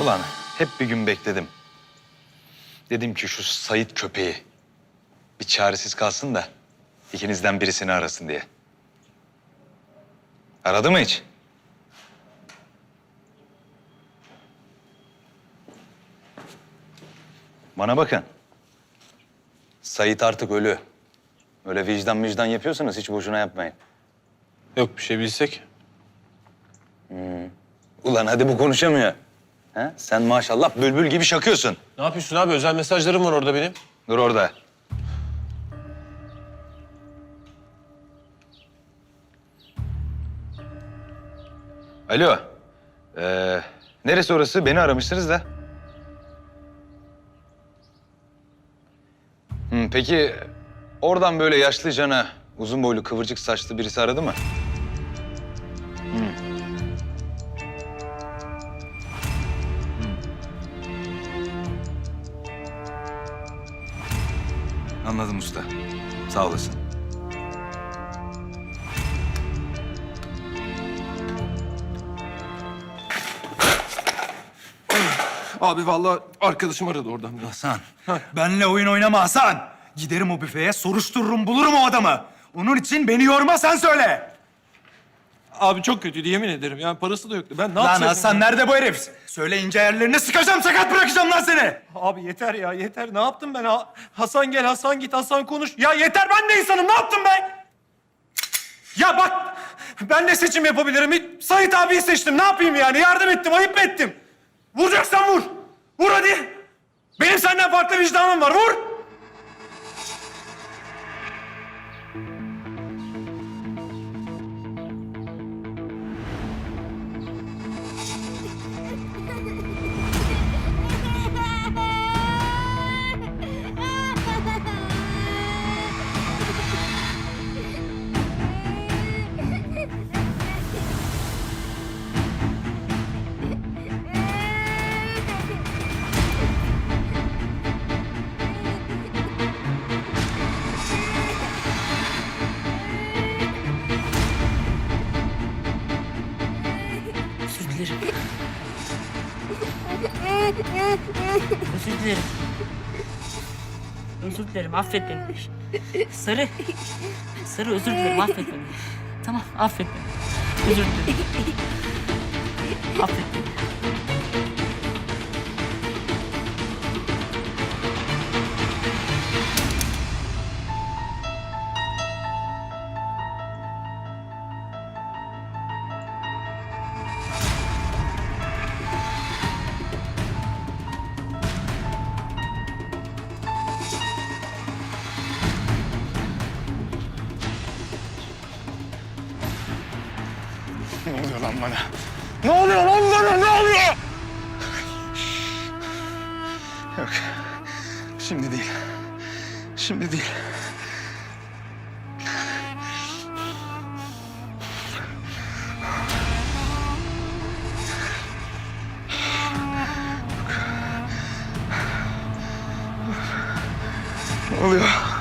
Ulan hep bir gün bekledim. Dedim ki şu Sait köpeği bir çaresiz kalsın da ikinizden birisini arasın diye. Aradı mı hiç? Bana bakın. Sait artık ölü. Öyle vicdan vicdan yapıyorsanız hiç boşuna yapmayın. Yok bir şey bilsek. Ulan hadi bu konuşamıyor. Ha? Sen maşallah bülbül gibi şakıyorsun. Ne yapıyorsun abi? Özel mesajlarım var orada benim. Dur orada. Alo. Ee, neresi orası? Beni aramışsınız da. Hı, peki oradan böyle yaşlı cana, uzun boylu kıvırcık saçlı birisi aradı mı? Anladım usta. Sağ olasın. Abi vallahi arkadaşım aradı oradan biraz. Hasan, benle oyun oynama Hasan. Giderim o büfeye, soruştururum, bulurum o adamı. Onun için beni yorma sen söyle. Abi çok kötüydü yemin ederim. Yani parası da yoktu. Ben ne Lan yapacaktım? Hasan nerede bu herif? Söyle ince yerlerini sıkacağım, sakat bırakacağım lan seni. Abi yeter ya yeter. Ne yaptım ben? Ha- Hasan gel, Hasan git, Hasan konuş. Ya yeter ben de insanım. Ne yaptım ben? Ya bak ben ne seçim yapabilirim? Sait abiyi seçtim. Ne yapayım yani? Yardım ettim, ayıp mı ettim? Vuracaksan vur. Vur hadi. Benim senden farklı vicdanım var. Vur. Özür dilerim. Özür dilerim, affet beni. Sarı. Sarı özür dilerim, affet beni. Tamam, affet beni. Özür dilerim. Affet beni. Oluyor lan bana? Ne oluyor lan bana? Ne oluyor? Yok. Şimdi değil. Şimdi değil. Oluyor?